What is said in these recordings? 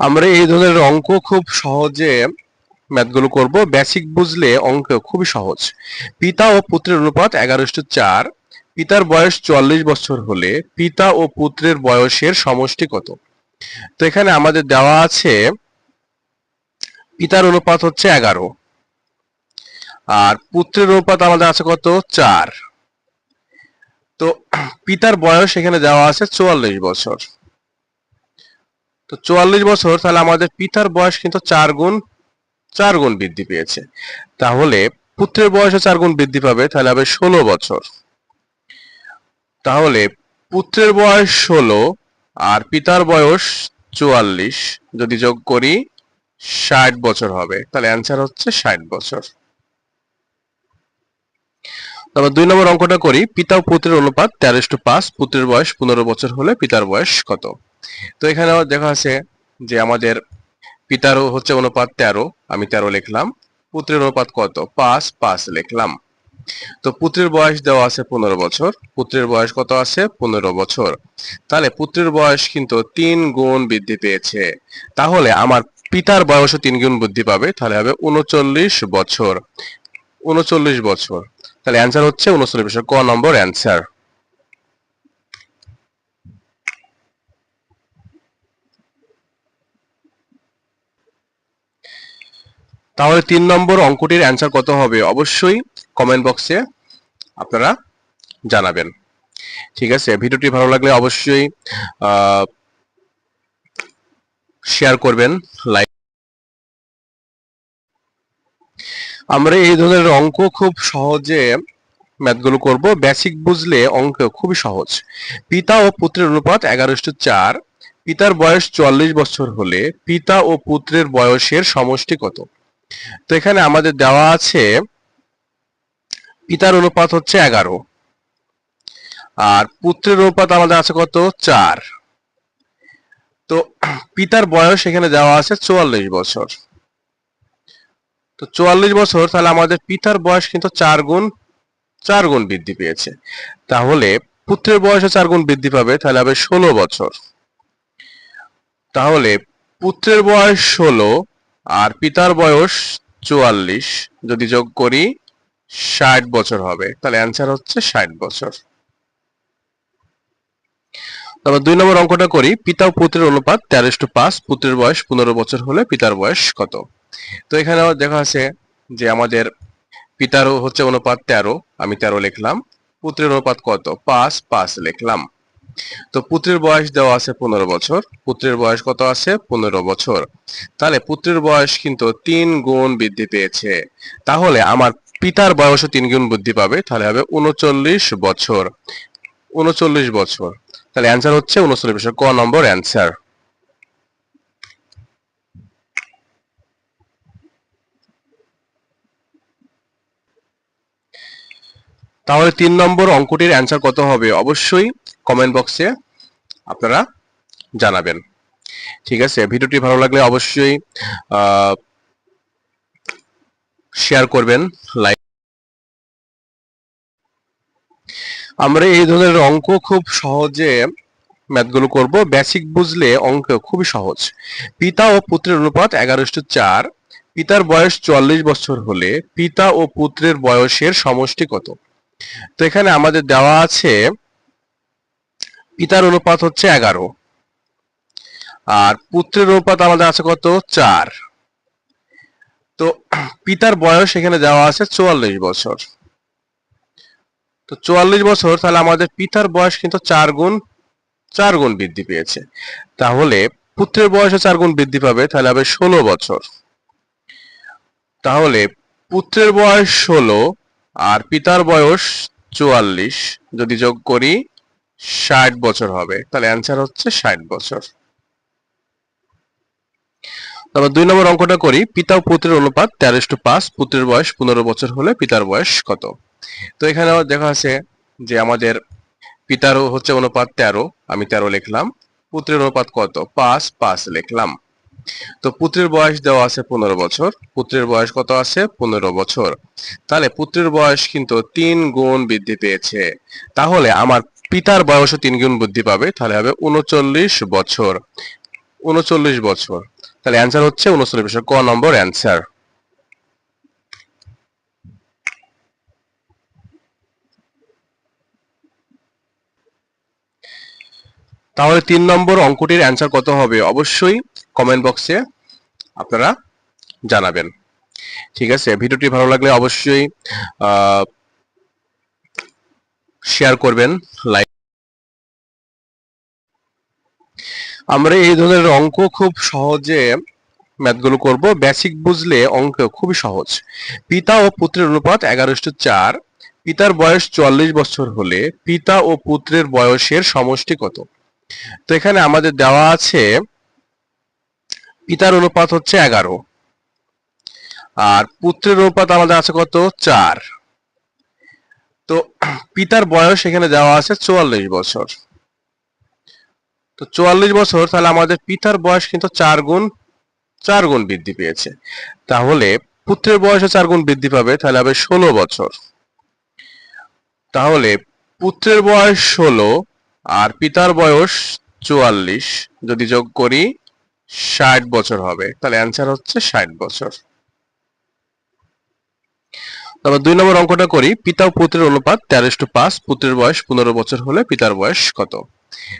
আমরা এই ধরনের অঙ্ক খুব সহজে ম্যাথগুলো করব। বেসিক বুঝলে অঙ্ক খুবই সহজ। পিতা ও পুত্রের অনুপাত এগারো চার। পিতার বয়স চুয়াল্লিশ বছর হলে পিতা ও পুত্রের বয়সের সমষ্টি কত? তো এখানে আমাদের দেওয়া আছে, পিতার অনুপাত হচ্ছে এগারো। আর পুত্রের অনুপাত আমাদের আছে কত? চার। তো পিতার বয়স এখানে দেওয়া আছে চুয়াল্লিশ বছর। তো চুয়াল্লিশ বছর, তাহলে আমাদের পিতার বয়স কিন্তু চার গুণ চার গুণ বৃদ্ধি পেয়েছে। তাহলে পুত্রের বয়সও চার গুণ বৃদ্ধি পাবে, তাহলে হবে ষোলো বছর। তাহলে পুত্রের বয়স ষোলো আর পিতার বয়স চুয়াল্লিশ, যদি যোগ করি ষাট বছর হবে, তাহলে অ্যান্সার হচ্ছে ষাট বছর। তারপর দুই নম্বর অঙ্কটা করি, পিতা পুত্রের অনুপাত তেরো টু পাঁচ, পুত্রের বয়স পনেরো বছর হলে পিতার বয়স কত? তো এখানে দেখা আছে যে আমাদের পিতারও হচ্ছে অনুপাত তেরো, আমি তেরো লিখলাম। পুত্রের অনুপাত কত? পাঁচ পাঁচ লিখলাম। তো পুত্রের বয়স দেওয়া আছে পনেরো বছর। পুত্রের বয়স কত আছে? পনেরো বছর। তাহলে পুত্রের বয়স কিন্তু তিন গুণ বৃদ্ধি পেয়েছে। তাহলে আমার পিতার বয়সও তিন গুণ বৃদ্ধি পাবে, তাহলে হবে উনচল্লিশ বছর। উনচল্লিশ বছর। তাহলে অ্যান্সার হচ্ছে উনচল্লিশ বছর। ক নম্বর অ্যান্সার তাহলে তিন নম্বর অঙ্কটির অ্যান্সার কত হবে? অবশ্যই কমেন্ট বক্সে আপনারা জানাবেন। ঠিক আছে? ভিডিওটি ভালো লাগলে অবশ্যই শেয়ার করবেন লাইক আমরা এই ধরনের অঙ্ক খুব সহজে ম্যাথগুলো করব। বেসিক বুঝলে অঙ্ক খুবই সহজ। পিতা ও পুত্রের অনুপাত এগারো চার। পিতার বয়স চুয়াল্লিশ বছর হলে পিতা ও পুত্রের বয়সের সমষ্টি কত? তো এখানে আমাদের দেওয়া আছে, পিতার অনুপাত হচ্ছে এগারো। আর পুত্রের অনুপাত আমাদের আছে কত? চার। তো পিতার বয়স এখানে দেওয়া আছে চুয়াল্লিশ বছর। তো চুয়াল্লিশ বছর, তাহলে আমাদের পিতার বয়স কিন্তু চার গুণ চার গুণ বৃদ্ধি পেয়েছে। তাহলে পুত্রের বয়সও চার গুণ বৃদ্ধি পাবে, তাহলে হবে ষোলো বছর। তাহলে পুত্রের বয়স ষোলো আর পিতার বয়স চুয়াল্লিশ। যদি যোগ করি, ষাট বছর হবে। তাহলে অ্যান্সার হচ্ছে ষাট বছর। তারপর দুই নম্বর অঙ্কটা করি। পিতা ও পুত্রের অনুপাত তেরো টু পাঁচ, পুত্রের বয়স পনেরো বছর হলে পিতার বয়স কত? তো এখানে দেখা আছে যে আমাদের পিতারও হচ্ছে অনুপাত তেরো, আমি তেরো লিখলাম। পুত্রের অনুপাত কত? পাঁচ পাঁচ লিখলাম। তো পুত্রের বয়স দেওয়া আছে পনেরো বছর। পুত্রের বয়স কত আছে? পনেরো বছর। তাহলে পুত্রের বয়স কিন্তু তিন গুণ বৃদ্ধি পেয়েছে। তাহলে আমার পিতার বয়সও তিন গুণ বৃদ্ধি পাবে, তাহলে হবে উনচল্লিশ বছর। উনচল্লিশ বছর। তাহলে অ্যান্সার হচ্ছে উনচল্লিশ বছর। ক নম্বর অ্যান্সার তাহলে তিন নম্বর অঙ্কটির অ্যান্সার কত হবে? অবশ্যই কমেন্ট বক্সে আপনারা জানাবেন। ঠিক আছে? ভিডিওটি ভালো লাগলে অবশ্যই শেয়ার করবেন লাইক আমরা এই ধরনের অঙ্ক খুব সহজে ম্যাথগুলো করব। বেসিক বুঝলে অঙ্ক খুবই সহজ। পিতা ও পুত্রের অনুপাত এগারো চার। পিতার বয়স চুয়াল্লিশ বছর হলে পিতা ও পুত্রের বয়সের সমষ্টি কত? তো এখানে আমাদের দেওয়া আছে পিতার অনুপাত হচ্ছে এগারো। আর পুত্রের অনুপাত আমাদের আছে কত? চার। তো পিতার বয়স এখানে দেওয়া আছে চুয়াল্লিশ বছর। তো চুয়াল্লিশ বছর, তাহলে আমাদের পিতার বয়স কিন্তু চার গুণ চার গুণ বৃদ্ধি পেয়েছে। তাহলে পুত্রের বয়সে চার গুণ বৃদ্ধি পাবে, তাহলে হবে ষোলো বছর। তাহলে পুত্রের বয়স ষোলো আর পিতার বয়স চুয়াল্লিশ। যদি যোগ করি ষাট বছর হবে। তাহলে অ্যান্সার হচ্ছে ষাট বছর। তারপর দুই নম্বর অঙ্কটা করি। পিতা ও পুত্রের অনুপাত তেরো টু পাঁচ, পুত্রের বয়স পনেরো বছর হলে পিতার বয়স কত? তো এখানে দেখা আছে যে আমাদের পিতারও হচ্ছে অনুপাত তেরো, আমি তেরো লিখলাম। পুত্রের অনুপাত কত? পাঁচ পাঁচ লিখলাম। তো পুত্রের বয়স দেওয়া আছে পনেরো বছর, পুত্রের বয়স কত আছে? পনেরো বছর। তাহলে পুত্রের বয়স কিন্তু তিন গুণ বৃদ্ধি পেয়েছে। তাহলে আমার পিতার বয়সও তিন গুণ বৃদ্ধি পাবে, তাহলে হবে উনচল্লিশ বছর। উনচল্লিশ বছর। তাহলে অ্যান্সার হচ্ছে উনচল্লিশ বছর। ক নম্বর অ্যান্সার তাহলে তিন নম্বর অঙ্কটির অ্যান্সার কত হবে? অবশ্যই কমেন্ট বক্সে আপনারা জানাবেন। ঠিক আছে? ভিডিওটি ভালো লাগলে অবশ্যই শেয়ার করবেন লাইক আমরা এই ধরনের অঙ্ক খুব সহজে ম্যাথগুলো করব। বেসিক বুঝলে অঙ্ক খুবই সহজ। পিতা ও পুত্রের অনুপাত এগারো চার। পিতার বয়স চুয়াল্লিশ বছর হলে পিতা ও পুত্রের বয়সের সমষ্টি কত? তো এখানে আমাদের দেওয়া আছে, পিতার অনুপাত হচ্ছে এগারো। আর পুত্রের অনুপাত আমাদের আছে কত? চার। তো পিতার বয়স এখানে দেওয়া আছে চুয়াল্লিশ বছর। তো চুয়াল্লিশ বছর, তাহলে আমাদের পিতার বয়স কিন্তু চার গুণ চার গুণ বৃদ্ধি পেয়েছে। তাহলে পুত্রের বয়সে চার গুণ বৃদ্ধি পাবে, তাহলে হবে ষোলো বছর। তাহলে পুত্রের বয়স ষোলো আর পিতার বয়স চুয়াল্লিশ, যদি যোগ করি, ষাট বছর হবে। তাহলে অ্যান্সার হচ্ছে ষাট বছর। তারপর দুই নম্বর অঙ্কটা করি, পিতা ও পুত্রের অনুপাত তেরো টু পাঁচ, পুত্রের বয়স পনেরো বছর হলে পিতার বয়স কত?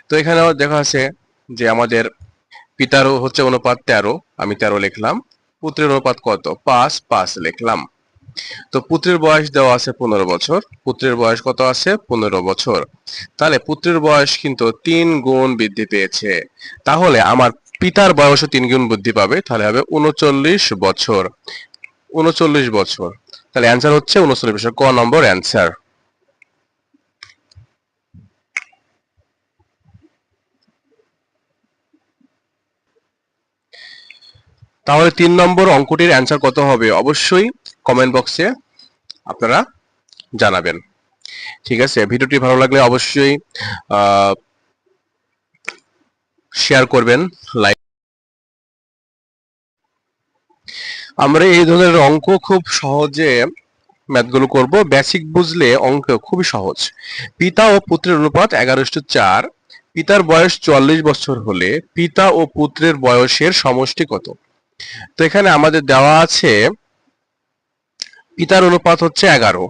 তো এখানে দেখা আছে যে আমাদের পিতার হচ্ছে অনুপাত তেরো, আমি তেরো লিখলাম, পুত্রের অনুপাত কত? পাঁচ পাঁচ লিখলাম। তো পুত্রের বয়স দেওয়া আছে পনেরো বছর, পুত্রের বয়স কত আছে? পনেরো বছর। তাহলে পুত্রের বয়স কিন্তু তিন গুণ বৃদ্ধি পেয়েছে। তাহলে আমার পিতার বয়সও তিন গুণ বৃদ্ধি পাবে, তাহলে হবে উনচল্লিশ বছর। উনচল্লিশ বছর। তাহলে অ্যান্সার হচ্ছে উনচল্লিশ বছর ক নম্বর অ্যান্সার তাহলে তিন নম্বর অঙ্কটির অ্যান্সার কত হবে? অবশ্যই কমেন্ট বক্সে আপনারা জানাবেন। ঠিক আছে? ভিডিওটি ভালো লাগলে অবশ্যই শেয়ার করবেন লাইক আমরা এই ধরনের অঙ্ক খুব সহজে ম্যাথগুলো করব। বেসিক বুঝলে অঙ্ক খুবই সহজ। পিতা ও পুত্রের অনুপাত এগারো চার। পিতার বয়স চুয়াল্লিশ বছর হলে পিতা ও পুত্রের বয়সের সমষ্টি কত? তো এখানে আমাদের দেওয়া আছে, পিতার অনুপাত হচ্ছে এগারো।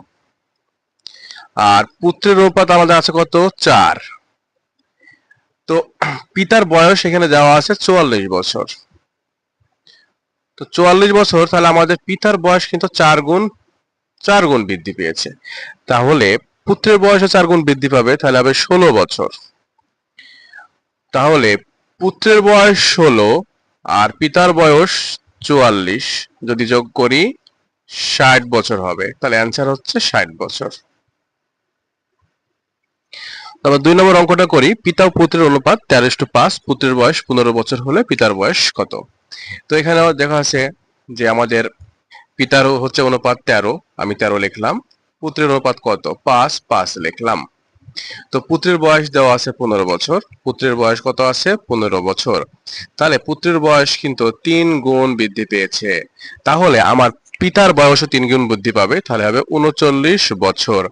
আর পুত্রের অনুপাত আমাদের আছে কত? চার। তো পিতার বয়স এখানে দেওয়া আছে চুয়াল্লিশ বছর। তো চুয়াল্লিশ বছর, তাহলে আমাদের পিতার বয়স কিন্তু চার গুণ চার গুণ বৃদ্ধি পেয়েছে। তাহলে পুত্রের বয়সে চার গুণ বৃদ্ধি পাবে, তাহলে হবে ষোলো বছর। তাহলে পুত্রের বয়স ষোলো আর পিতার বয়স চুয়াল্লিশ, যদি যোগ করি ষাট বছর হবে, তাহলে অ্যান্সার হচ্ছে ষাট বছর। তারপর দুই নম্বর অঙ্কটা করি, পিতা পুত্রের অনুপাত তেরো টু পাঁচ, পুত্রের বয়স পনেরো বছর হলে পিতার বয়স কত? তো এখানে দেখা আছে যে আমাদের পিতার হচ্ছে অনুপাত তেরো, আমি তেরো লিখলাম। পুত্রের অনুপাত কত? পাঁচ পাঁচ লিখলাম। তো পুত্রের বয়স দেওয়া আছে পনেরো বছর। পুত্রের বয়স কত আছে? পনেরো বছর। তাহলে পুত্রের বয়স কিন্তু তিন গুণ বৃদ্ধি পেয়েছে। তাহলে আমার পিতার বয়সও তিন গুণ বৃদ্ধি পাবে, তাহলে হবে উনচল্লিশ বছর।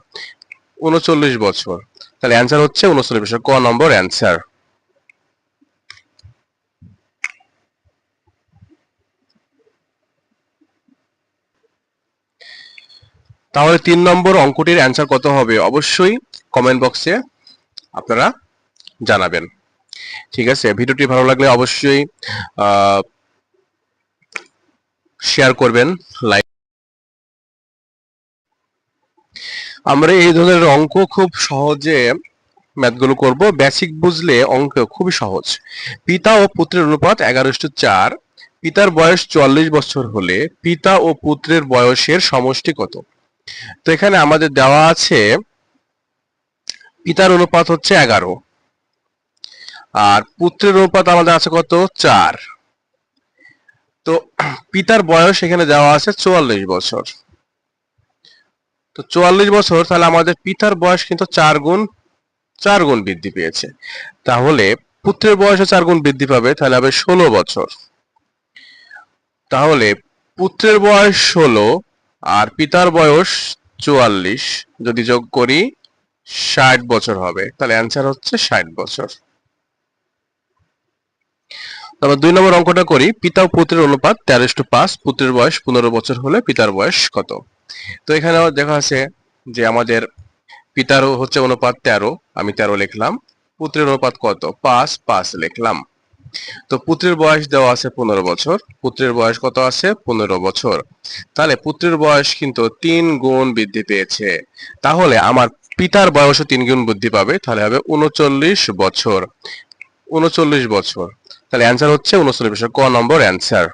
উনচল্লিশ বছর। তাহলে অ্যান্সার হচ্ছে উনচল্লিশ বছর। ক নম্বর অ্যান্সার তাহলে তিন নম্বর অঙ্কটির অ্যান্সার কত হবে? অবশ্যই কমেন্ট বক্সে আপনারা জানাবেন। ঠিক আছে? ভিডিওটি ভালো লাগলে অবশ্যই শেয়ার করবেন লাইক আমরা এই ধরনের অঙ্ক খুব সহজে ম্যাথগুলো করব। বেসিক বুঝলে অঙ্ক খুবই সহজ। পিতা ও পুত্রের অনুপাত এগারো চার। পিতার বয়স চুয়াল্লিশ বছর হলে পিতা ও পুত্রের বয়সের সমষ্টি কত? তো এখানে আমাদের দেওয়া আছে পিতার অনুপাত হচ্ছে এগারো। আর পুত্রের অনুপাত আমাদের আছে কত? চার। তো পিতার বয়স এখানে দেওয়া আছে চুয়াল্লিশ বছর। তো চুয়াল্লিশ বছর, তাহলে আমাদের পিতার বয়স কিন্তু চার গুণ চার গুণ বৃদ্ধি পেয়েছে। তাহলে পুত্রের বয়সে চার গুণ বৃদ্ধি পাবে, তাহলে হবে ষোলো বছর। তাহলে পুত্রের বয়স ষোলো আর পিতার বয়স চুয়াল্লিশ। যদি যোগ করি, ষাট বছর হবে। তাহলে অ্যান্সার হচ্ছে ষাট বছর। তারপর দুই নম্বর অঙ্কটা করি। পিতা ও পুত্রের অনুপাত তেরো ইস্টু পাঁচ। পুত্রের বয়স পনেরো বছর হলে পিতার বয়স কত? তো এখানে দেখা আছে যে আমাদের পিতারও হচ্ছে অনুপাত তেরো। আমি তেরো লিখলাম। পুত্রের অনুপাত কত? পাঁচ পাঁচ লিখলাম। তো পুত্রের বয়স দেওয়া আছে পনেরো বছর। পুত্রের বয়স কত আছে? পনেরো বছর। তাহলে পুত্রের বয়স কিন্তু তিন গুণ বৃদ্ধি পেয়েছে। তাহলে আমার পিতার বয়সও তিন গুণ বৃদ্ধি পাবে, তাহলে হবে উনচল্লিশ বছর। উনচল্লিশ বছর। তাহলে অ্যান্সার হচ্ছে উনচল্লিশ বছর। ক নম্বর অ্যান্সার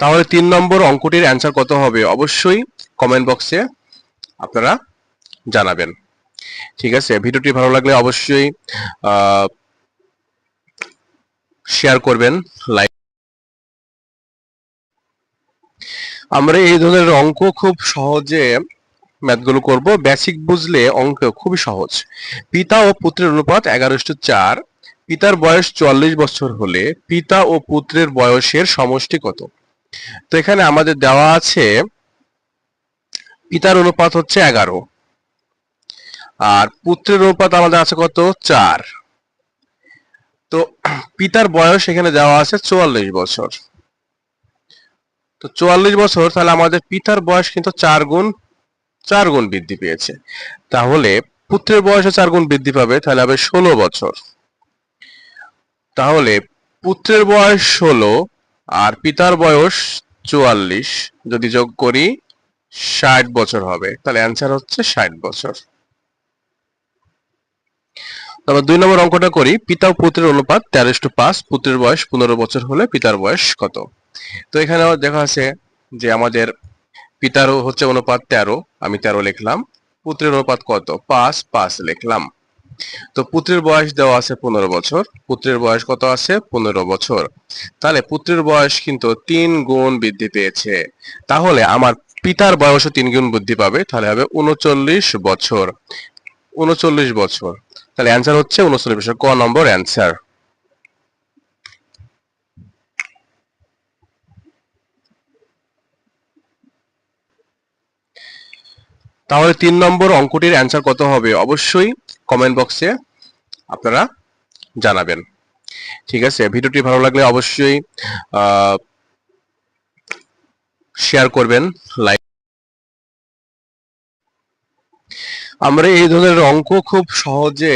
তাহলে তিন নম্বর অঙ্কটির অ্যান্সার কত হবে? অবশ্যই কমেন্ট বক্সে আপনারা জানাবেন। ঠিক আছে? ভিডিওটি ভালো লাগলে অবশ্যই শেয়ার করবেন লাইক আমরা এই ধরনের অঙ্ক খুব সহজে ম্যাথগুলো করব। বেসিক বুঝলে অঙ্ক খুবই সহজ। পিতা ও পুত্রের অনুপাত এগারো চার। পিতার বয়স চুয়াল্লিশ বছর হলে পিতা ও পুত্রের বয়সের সমষ্টি কত? তো এখানে আমাদের দেওয়া আছে পিতার অনুপাত হচ্ছে এগারো। আর পুত্রের অনুপাত আমাদের আছে কত? চার। তো পিতার বয়স এখানে দেওয়া আছে চুয়াল্লিশ বছর। তো চুয়াল্লিশ বছর, তাহলে আমাদের পিতার বয়স কিন্তু চার গুণ চার গুণ বৃদ্ধি পেয়েছে। তাহলে পুত্রের বয়সে চার গুণ বৃদ্ধি পাবে, তাহলে হবে ষোলো বছর। তাহলে পুত্রের বয়স ষোলো আর পিতার বয়স চুয়াল্লিশ, যদি যোগ করি ষাট বছর হবে। তাহলে অ্যান্সার হচ্ছে ষাট বছর। তারপর দুই নম্বর অঙ্কটা করি। পিতা ও পুত্রের অনুপাত তেরো ইস্টু পাঁচ, পুত্রের বয়স পনেরো বছর হলে পিতার বয়স কত? তো এখানে দেখা আছে যে আমাদের পিতারও হচ্ছে অনুপাত তেরো, আমি তেরো লিখলাম। পুত্রের অনুপাত কত? পাঁচ পাঁচ লিখলাম। তো পুত্রের বয়স দেওয়া আছে পনেরো বছর, পুত্রের বয়স কত আছে? পনেরো বছর। তাহলে পুত্রের বয়স কিন্তু তিন গুণ বৃদ্ধি পেয়েছে। তাহলে আমার পিতার বয়সও তিন গুণ বৃদ্ধি পাবে, তাহলে হবে উনচল্লিশ বছর। উনচল্লিশ বছর। তাহলে অ্যান্সার হচ্ছে উনচল্লিশ বছর। ক নম্বর অ্যান্সার তাহলে তিন নম্বর অঙ্কটির অ্যান্সার কত হবে? অবশ্যই কমেন্ট বক্সে আপনারা জানাবেন। ঠিক আছে? ভিডিওটি ভালো লাগলে অবশ্যই শেয়ার করবেন লাইক আমরা এই ধরনের অঙ্ক খুব সহজে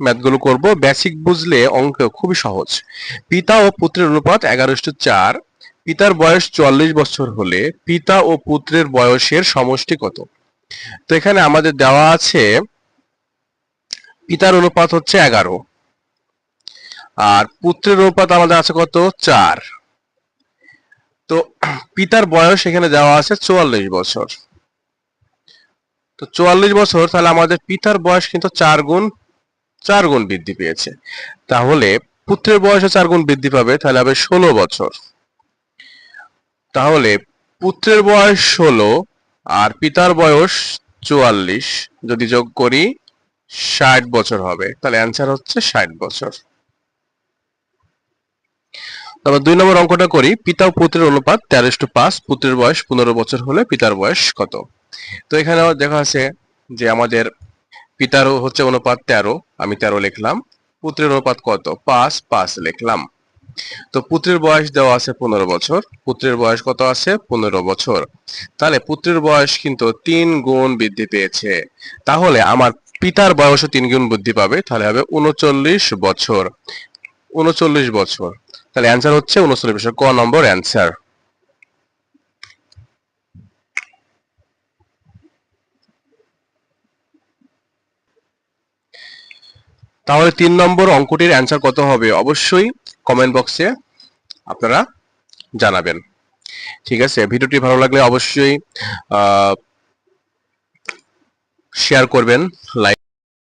ম্যাথগুলো করব। বেসিক বুঝলে অঙ্ক খুবই সহজ। পিতা ও পুত্রের অনুপাত এগারো চার। পিতার বয়স চুয়াল্লিশ বছর হলে পিতা ও পুত্রের বয়সের সমষ্টি কত? তো এখানে আমাদের দেওয়া আছে, পিতার অনুপাত হচ্ছে এগারো। আর পুত্রের অনুপাত আমাদের আছে কত? চার। তো পিতার বয়স এখানে দেওয়া আছে চুয়াল্লিশ বছর। তো চুয়াল্লিশ বছর, তাহলে আমাদের পিতার বয়স কিন্তু চার গুণ চার গুণ বৃদ্ধি পেয়েছে। তাহলে পুত্রের বয়সে চার গুণ বৃদ্ধি পাবে, তাহলে হবে ষোলো বছর। তাহলে পুত্রের বয়স ষোলো আর পিতার বয়স চুয়াল্লিশ, যদি যোগ করি, ষাট বছর হবে। তাহলে অ্যান্সার হচ্ছে ষাট বছর। তারপর দুই নম্বর অঙ্কটা করি। পিতা ও পুত্রের অনুপাত তেরো টু পাঁচ, পুত্রের বয়স পনেরো বছর হলে পিতার বয়স কত? তো এখানে দেখা আছে যে আমাদের পিতারও হচ্ছে অনুপাত তেরো, আমি তেরো লিখলাম। পুত্রের অনুপাত কত? পাঁচ পাঁচ লিখলাম। তো পুত্রের বয়স দেওয়া আছে পনেরো বছর, পুত্রের বয়স কত আছে? পনেরো বছর। তাহলে পুত্রের বয়স কিন্তু তিন গুণ বৃদ্ধি পেয়েছে। তাহলে আমার পিতার বয়সও তিন গুণ বৃদ্ধি পাবে, তাহলে হবে উনচল্লিশ বছর। উনচল্লিশ বছর। তাহলে অ্যান্সার হচ্ছে উনচল্লিশ বছর ক নম্বর অ্যান্সার তাহলে তিন নম্বর অঙ্কটির অ্যান্সার কত হবে? অবশ্যই কমেন্ট বক্সে আপনারা জানাবেন। ঠিক আছে? ভিডিওটি ভালো লাগলে অবশ্যই শেয়ার করবেন লাইক